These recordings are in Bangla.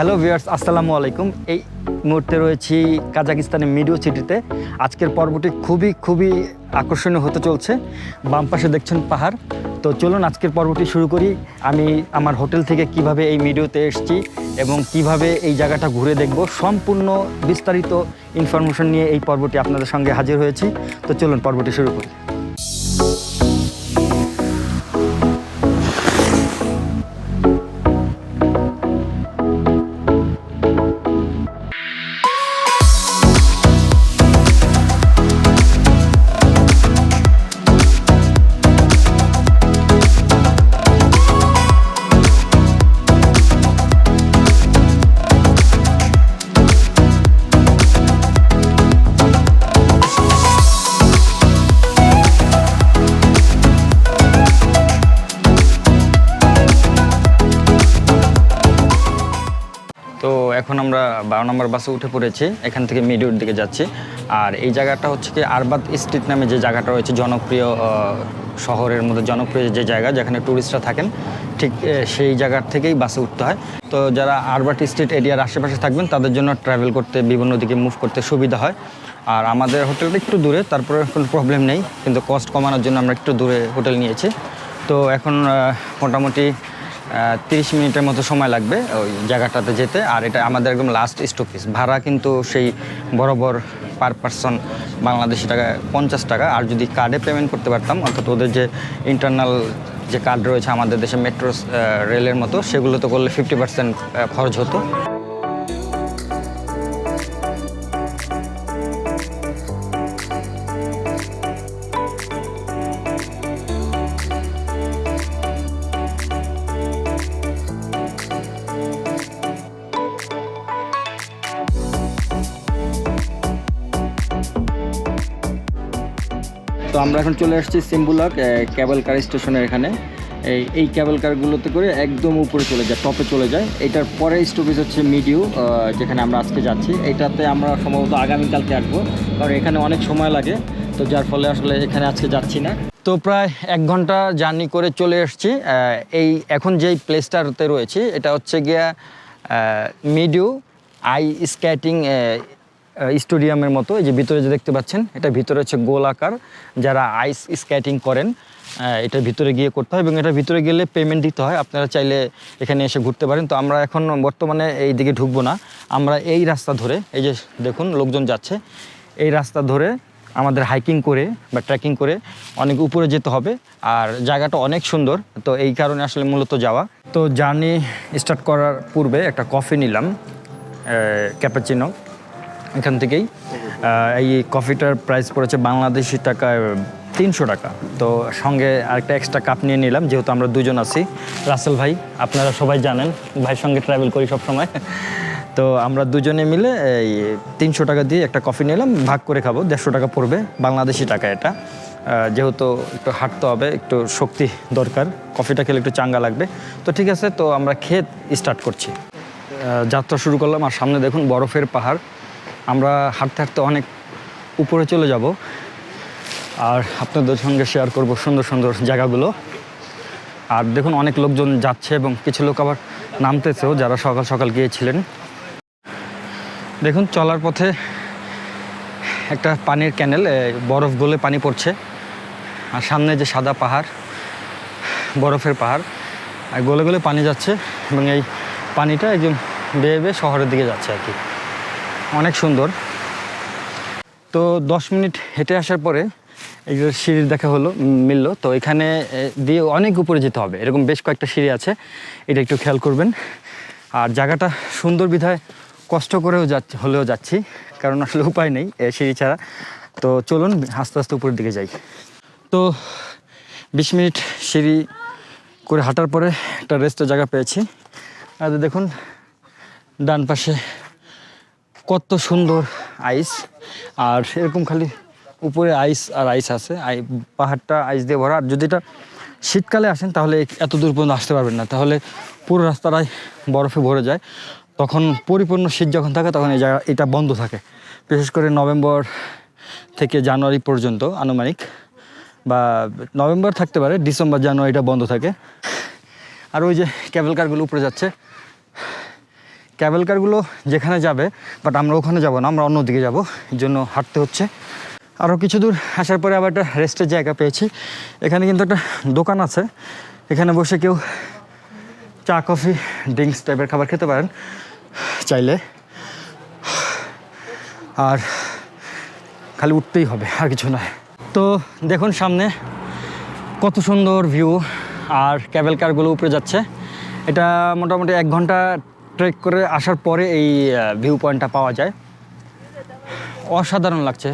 হ্যালো ভিউয়ার্স আসসালামু আলাইকুম। এই মুহূর্তে রয়েছি কাজাকিস্তানের মিডিও সিটিতে। আজকের পর্বটি খুবই খুবই আকর্ষণীয় হতে চলছে। বাম পাশে দেখছেন পাহাড়। তো চলুন আজকের পর্বটি শুরু করি। আমি আমার হোটেল থেকে কীভাবে এই মিডিওতে এসেছি এবং কীভাবে এই জায়গাটা ঘুরে দেখব সম্পূর্ণ বিস্তারিত ইনফরমেশন নিয়ে এই পর্বটি আপনাদের সঙ্গে হাজির হয়েছি। তো চলুন পর্বটি শুরু করি। নম্বর বাসে উঠে পড়েছি, এখান থেকে মিডিওর দিকে যাচ্ছি। আর এই জায়গাটা হচ্ছে কি আরবাদ স্ট্রিট নামে যে জায়গাটা রয়েছে, জনপ্রিয় শহরের মধ্যে জনপ্রিয় যে জায়গা, যেখানে ট্যুরিস্টরা থাকেন, ঠিক সেই জায়গার থেকেই বাসে উঠতে হয়। তো যারা আরবাট স্ট্রিট এরিয়ার আশেপাশে থাকবেন, তাদের জন্য ট্রাভেল করতে, বিভিন্ন দিকে মুভ করতে সুবিধা হয়। আর আমাদের হোটেলটা একটু দূরে, তারপরে কোনো প্রবলেম নেই, কিন্তু কস্ট কমানোর জন্য আমরা একটু দূরে হোটেল নিয়েছি। তো এখন মোটামুটি তিরিশ মিনিটের মতো সময় লাগবে ওই জায়গাটাতে যেতে। আর এটা আমাদের একদম লাস্ট স্টপেজ ভাড়া কিন্তু সেই বরাবর পার পারসন বাংলাদেশি টাকা পঞ্চাশ টাকা। আর যদি কার্ডে পেমেন্ট করতে পারতাম, অর্থাৎ ওদের যে ইন্টারনাল যে কার্ড রয়েছে আমাদের দেশে মেট্রো রেলের মতো সেগুলো তো করলে ফিফটি পার্সেন্ট খরচ হতো। আমরা এখন চলে আসছি সিম্বুলাক ক্যাবল কার স্টেশনের এখানে। এই এই ক্যাবল কারগুলোতে করে একদম উপরে চলে যায়, টপে চলে যায়। এটার পরে স্টপেজ হচ্ছে মিডিও যেখানে আমরা আজকে যাচ্ছি। এটাতে আমরা সম্ভবত আগামীকালকে আসব, কারণ এখানে অনেক সময় লাগে। তো যার ফলে আসলে এখানে আজকে যাচ্ছি না। তো প্রায় এক ঘণ্টা জার্নি করে চলে এসেছি এই এখন যেই প্লেসটাতে রয়েছি, এটা হচ্ছে গিয়া মিডিও আই স্কেটিং স্টেডিয়ামের মতো, এই যে ভিতরে যে দেখতে পাচ্ছেন, এটা ভিতরে হচ্ছে গোল আকার, যারা আইস স্কেটিং করেন এটার ভিতরে গিয়ে করতে হয় এবং এটার ভিতরে গেলে পেমেন্ট দিতে হয়। আপনারা চাইলে এখানে এসে ঘুরতে পারেন। তো আমরা এখন বর্তমানে এই দিকে ঢুকবো না। আমরা এই রাস্তা ধরে, এই যে দেখুন লোকজন যাচ্ছে, এই রাস্তা ধরে আমাদের হাইকিং করে বা ট্রেকিং করে অনেক উপরে যেতে হবে। আর জায়গাটা অনেক সুন্দর। তো এই কারণে আসলে মূলত যাওয়া। তো জার্নি স্টার্ট করার পূর্বে একটা কফি নিলাম ক্যাপাচিনো এখান থেকেই। এই কফিটার প্রাইস পড়েছে বাংলাদেশি টাকায় তিনশো টাকা। তো সঙ্গে আরেকটা এক্সট্রা কাপ নিয়ে নিলাম, যেহেতু আমরা দুজন আছি। রাসেল ভাই, আপনারা সবাই জানেন, ভাইয়ের সঙ্গে ট্রাভেল করি সব সময় তো আমরা দুজনে মিলে এই তিনশো টাকা দিয়ে একটা কফি নিলাম, ভাগ করে খাব, দেড়শো টাকা পড়বে বাংলাদেশি টাকা এটা। যেহেতু একটু হাঁটতে হবে, একটু শক্তি দরকার কফিটা খেলে একটু চাঙ্গা লাগবে। তো ঠিক আছে, তো আমরা খেত স্টার্ট করছি। যাত্রা শুরু করলাম, আর সামনে দেখুন বরফের পাহাড়। আমরা হাঁটতে হাঁটতে অনেক উপরে চলে যাব। আর আপনাদের সঙ্গে শেয়ার করব সুন্দর সুন্দর জায়গাগুলো। আর দেখুন অনেক লোকজন যাচ্ছে এবং কিছু লোক আবার নামতেছেও যারা সকাল সকাল গিয়েছিলেন। দেখুন, চলার পথে একটা পানির ক্যানেল বরফ গলে পানি পড়ছে। আর সামনে যে সাদা পাহাড়, বরফের পাহাড়, আর গলে গলে পানি যাচ্ছে এবং এই পানিটা একজন বেয়ে বেয়ে শহরের দিকে যাচ্ছে আর কি। অনেক সুন্দর। তো দশ মিনিট হেঁটে আসার পরে এই যে সিঁড়ির দেখা হলো মিললো। তো এখানে দিয়ে অনেক উপরে যেতে হবে। এরকম বেশ কয়েকটা সিঁড়ি আছে। এটা একটু খেয়াল করবেন। আর জায়গাটা সুন্দর বিধায় কষ্ট করেও যাচ্ছি, হলেও যাচ্ছি। কারণ আসলে উপায় নেই সিঁড়ি ছাড়া। তো চলুন, আস্তে আস্তে উপরের দিকে যাই। তো বিশ মিনিট সিঁড়ি করে হাঁটার পরে একটা রেস্টের জায়গা পেয়েছি। আর দেখুন, ডান পাশে কত সুন্দর আইস। আর এরকম খালি উপরে আইস আর আইস আছে। আই, পাহাড়টা আইস দিয়ে ভরা। আর যদি এটা শীতকালে আসেন, তাহলে এত দূর পর্যন্ত আসতে পারবেন না। তাহলে পুরো রাস্তাটাই বরফে ভরে যায়। তখন পরিপূর্ণ শীত যখন থাকে, তখন এই জায়গা এটা বন্ধ থাকে। বিশেষ করে নভেম্বর থেকে জানুয়ারি পর্যন্ত আনুমানিক। বা নভেম্বর থাকতে পারে, ডিসেম্বর জানুয়ারিটা বন্ধ থাকে। আর ওই যে ক্যাবেল কারগুলো উপরে যাচ্ছে ক্যাবেল কারগুলো যেখানে যাবে বাট আমরা ওখানে যাব না, আমরা অন্যদিকে যাব, এই জন্য হাঁটতে হচ্ছে। আরও কিছু দূর আসার পরে আবার একটা রেস্টের জায়গা পেয়েছি। এখানে কিন্তু একটা দোকান আছে, এখানে বসে কেউ চা কফি ড্রিঙ্কস টাইপের খাবার খেতে পারেন, চাইলে। আর খালি উঠতেই হবে, আর কিছু নয়। তো দেখুন সামনে কত সুন্দর ভিউ আর ক্যাবেল কারগুলো উপরে যাচ্ছে। এটা মোটামুটি এক ঘণ্টা ট্রেক করে আসার পরে এই ভিউ পয়েন্টটা পাওয়া যায়। অসাধারণ লাগছে।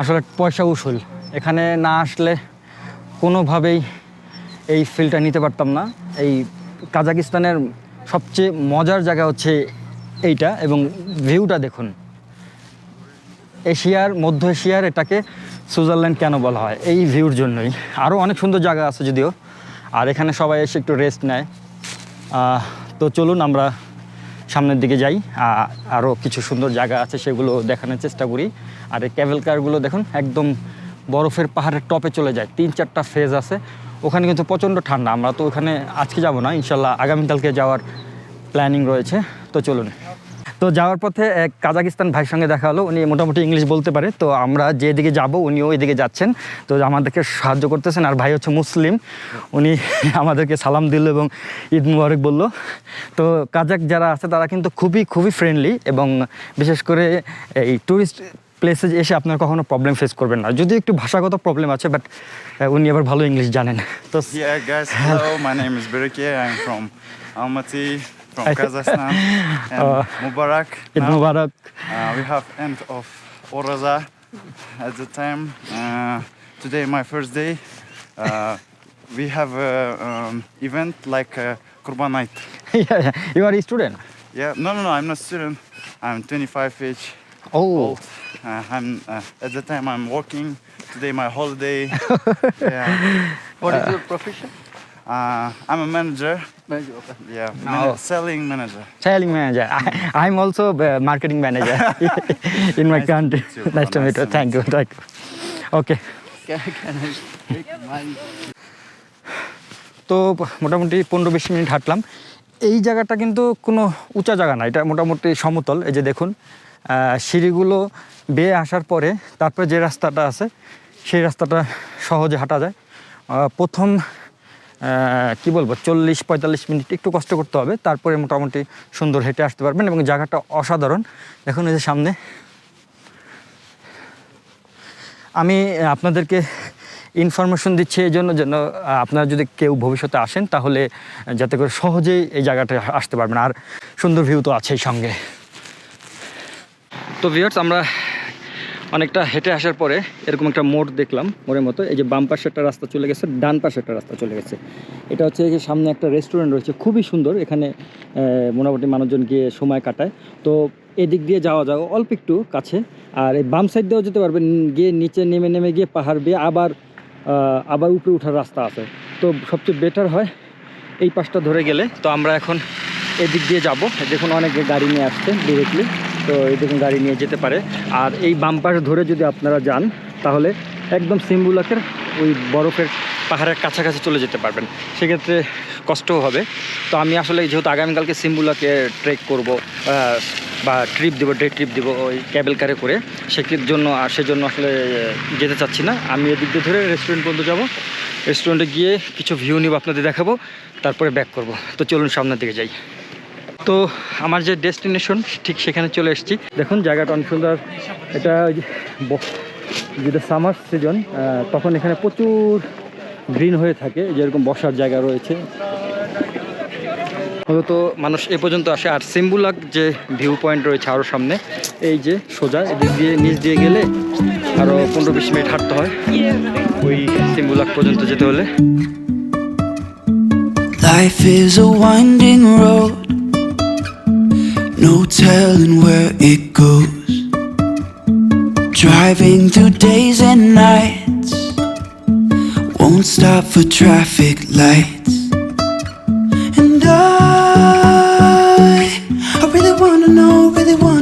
আসলে পয়সা উসুল। এখানে না আসলে কোনোভাবেই এই ফিলটা নিতে পারতাম না। এই কাজাকিস্তানের সবচেয়ে মজার জায়গা হচ্ছে এইটা এবং ভিউটা দেখুন। এশিয়ার, মধ্য এশিয়ার এটাকে সুইজারল্যান্ড কেন বলা হয়? এই ভিউর জন্যই। আরও অনেক সুন্দর জায়গা আছে যদিও। আর এখানে সবাই এসে একটু রেস্ট নেয়। তো চলুন আমরা সামনের দিকে যাই আরও কিছু সুন্দর জায়গা আছে সেগুলো দেখানোর চেষ্টা করি। আর এই ক্যাভেল কারগুলো দেখুন, একদম বরফের পাহাড়ের টপে চলে যায়, তিন চারটা ফেজ আছে। ওখানে কিন্তু প্রচণ্ড ঠান্ডা, আমরা তো ওখানে আজকে যাব না, ইনশাল্লাহ আগামীকালকে যাওয়ার প্ল্যানিং রয়েছে। তো চলুন। তো যাওয়ার পথে এক কাজাকিস্তান ভাইয়ের সঙ্গে দেখা হলো। উনি মোটামুটি ইংলিশ বলতে পারে। তো আমরা যেদিকে যাব, উনিও ওইদিকে যাচ্ছেন। তো আমাদেরকে সাহায্য করতেছেন। আর ভাই হচ্ছে মুসলিম। উনি আমাদেরকে সালাম দিল এবং ঈদ মুবারক বলল। তো কাজাক যারা আছে, তারা কিন্তু খুবই খুবই ফ্রেন্ডলি এবং বিশেষ করে এই ট্যুরিস্ট প্লেসে এসে আপনার কখনো প্রবলেম ফেস করবেন না। যদি একটু ভাষাগত প্রবলেম আছে বাট উনি আবার ভালো ইংলিশ জানেন। তো from Kazakhstan. And uh, Mubarak. In Mubarak. Uh, we have end of Oraza at the time. Uh, today my first day. Uh, we have um, event like uh, Kurban Night. yeah, you are a student. Yeah, no, no, no. I'm not student. I'm 25 age. Oh. Old. Uh, I'm uh, at the time I'm working. Today my holiday. yeah. What is uh, your profession? Uh, I'm a manager Manager. Yeah, No. selling manager. selling manager. I, I'm also a marketing manager in my Nice country. meet you. nice to meet you. Thank you. Thank you. Okay. Can, can I take mine? তো মোটামুটি পনেরো বিশ মিনিট হাঁটলাম এই জায়গাটা কিন্তু কোনো উঁচা জায়গা না এটা মোটামুটি সমতল এই যে দেখুন সিঁড়িগুলো বেয়ে আসার পরে তারপরে যে রাস্তাটা আছে সেই রাস্তাটা সহজে হাঁটা যায় প্রথম কি বলব, চল্লিশ, পঁয়তাল্লিশ মিনিট একটু কষ্ট করতে হবে, তারপরে মোটামুটি সুন্দর হেঁটে আসতে পারবেন এবং জায়গাটা অসাধারণ। দেখুন এই যে সামনে। আমি আপনাদেরকে ইনফরমেশন দিচ্ছি এই জন্য যেন আপনারা যদি কেউ ভবিষ্যতে আসেন, তাহলে যাতে করে সহজেই এই জায়গাটা আসতে পারবেন। আর সুন্দর ভিউ তো আছেই সঙ্গে। তো ভিউয়ার্স আমরা অনেকটা হেঁটে আসার পরে এরকম একটা মোড় দেখলাম, মোড়ের মতো। এই যে বাম পাশে একটা রাস্তা চলে গেছে, ডান পাশে একটা রাস্তা চলে গেছে। এটা হচ্ছে যে সামনে একটা রেস্টুরেন্ট রয়েছে, খুবই সুন্দর। এখানে মোটামুটি মানুষজন গিয়ে সময় কাটায়। তো এদিক দিয়ে যাওয়া যাওয়া অল্প একটু কাছে। আর এই বাম সাইড দিয়েও যেতে পারবেন, গিয়ে নিচে নেমে নেমে গিয়ে পাহাড় বেয়ে আবার আবার উপরে ওঠার রাস্তা আছে। তো সবচেয়ে বেটার হয় এই পাশটা ধরে গেলে। তো আমরা এখন এদিক দিয়ে যাব। দেখুন অনেকে গাড়ি নিয়ে আসছে ডিরেক্টলি তো দেখুন গাড়ি নিয়ে যেতে পারে। আর এই বাম ধরে যদি আপনারা যান, তাহলে একদম সিম্বুলাকের ওই বরফের পাহাড়ের কাছাকাছি চলে যেতে পারবেন। সেক্ষেত্রে কষ্টও হবে। তো আমি আসলে যেহেতু আগামীকালকে সিম্বুলাকে ট্রেক করব বা ট্রিপ দেবো ডে ট্রিপ দেবো ওই ক্যাবেল কারে করে, সেক্ষেত্রে জন্য, আর সেজন্য আসলে যেতে চাচ্ছি না। আমি এদিক দিয়ে ধরে রেস্টুরেন্ট পর্যন্ত যাব। রেস্টুরেন্টে গিয়ে কিছু ভিউ নিব, আপনাদের দেখাবো, তারপরে ব্যাক করব। তো চলুন সামনের দিকে যাই। তো আমার যে ডেস্টিনেশন ঠিক সেখানে চলে এসেছি। দেখুন জায়গাটা অনেক সুন্দর। এটা ওই যেটা সামার সিজন তখন এখানে প্রচুর গ্রিন হয়ে থাকে। যেরকম বসার জায়গা রয়েছে। মূলত মানুষ এ পর্যন্ত আসে। আর সিম্বুলাক যে ভিউ পয়েন্ট রয়েছে আরও সামনে এই যে সোজা এদিক দিয়ে নিচ দিয়ে গেলে আরও পনেরো বিশ মিনিট হাঁটতে হয়। ওই সিম্বুলাক পর্যন্ত যেতে হলে। Life is a winding road, no telling where it goes. Driving through days and nights, won't stop for traffic lights. And I, I really wanna know, really wanna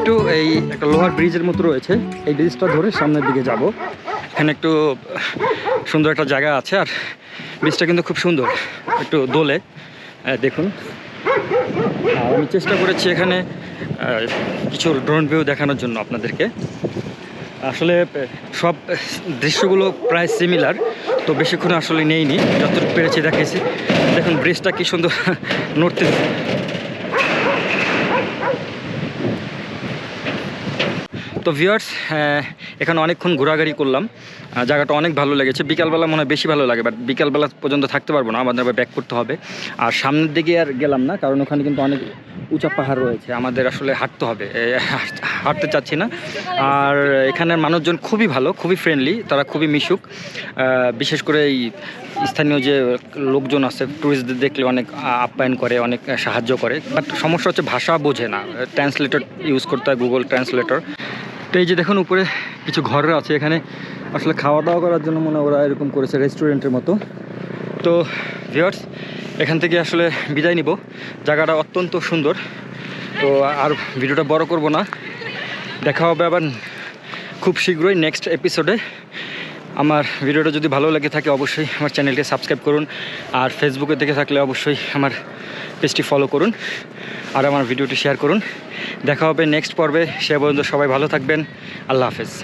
একটু এই একটা লোহার ব্রিজের মতো রয়েছে। এই ব্রিজটা ধরে সামনের দিকে যাব। এখানে একটু সুন্দর একটা জায়গা আছে আর ব্রিজটা কিন্তু খুব সুন্দর। একটু দোলে। দেখুন। আর আমি চেষ্টা করেছি এখানে কিছু ড্রোন ভিউ দেখানোর জন্য আপনাদেরকে। আসলে সব দৃশ্যগুলো প্রায় সিমিলার তো বেশিক্ষণ আসলে নেইনি। যতটুকু পেরেছি দেখেছি দেখুন, ব্রিজটা কি সুন্দর। নড়তে তো ভিউয়ার্স এখানে অনেকক্ষণ ঘোরাঘুরি করলাম। জায়গাটা অনেক ভালো লেগেছে। বিকালবেলা মনে হয় বেশি ভালো লাগে বাট বিকালবেলা পর্যন্ত থাকতে পারব না। আমাদের ব্যাক করতে হবে। আর সামনের দিকে আর গেলাম না, কারণ ওখানে কিন্তু অনেক উঁচা পাহাড় রয়েছে। আমাদের আসলে হাঁটতে হবে। হাঁটতে চাচ্ছি না। আর এখানের মানুষজন খুবই ভালো, খুবই ফ্রেন্ডলি তারা খুবই মিশুক। বিশেষ করে এই স্থানীয় যে লোকজন আছে ট্যুরিস্টদের দেখলে অনেক আপ্যায়ন করে, অনেক সাহায্য করে। বাট সমস্যা হচ্ছে ভাষা বোঝে না। ট্রান্সলেটর ইউজ করতে হয় গুগল ট্রান্সলেটর তো এই যে দেখুন, উপরে কিছু ঘর আছে এখানে। আসলে খাওয়া দাওয়া করার জন্য মনে ওরা এরকম করেছে রেস্টুরেন্টের মতো। তো ভিওর্স এখান থেকে আসলে বিদায় নিব। জায়গাটা অত্যন্ত সুন্দর। তো আর ভিডিওটা বড় করব না। দেখা হবে আবার খুব শীঘ্রই নেক্সট এপিসোডে আমার ভিডিওটা যদি ভালো লাগে থাকে, অবশ্যই আমার চ্যানেলকে সাবস্ক্রাইব করুন। আর ফেসবুকে দেখে থাকলে অবশ্যই আমার পেজটি ফলো করুন আর আমার ভিডিওটি শেয়ার করুন। দেখা হবে নেক্সট পর্বে। সে পর্যন্ত সবাই ভালো থাকবেন। আল্লাহ হাফেজ।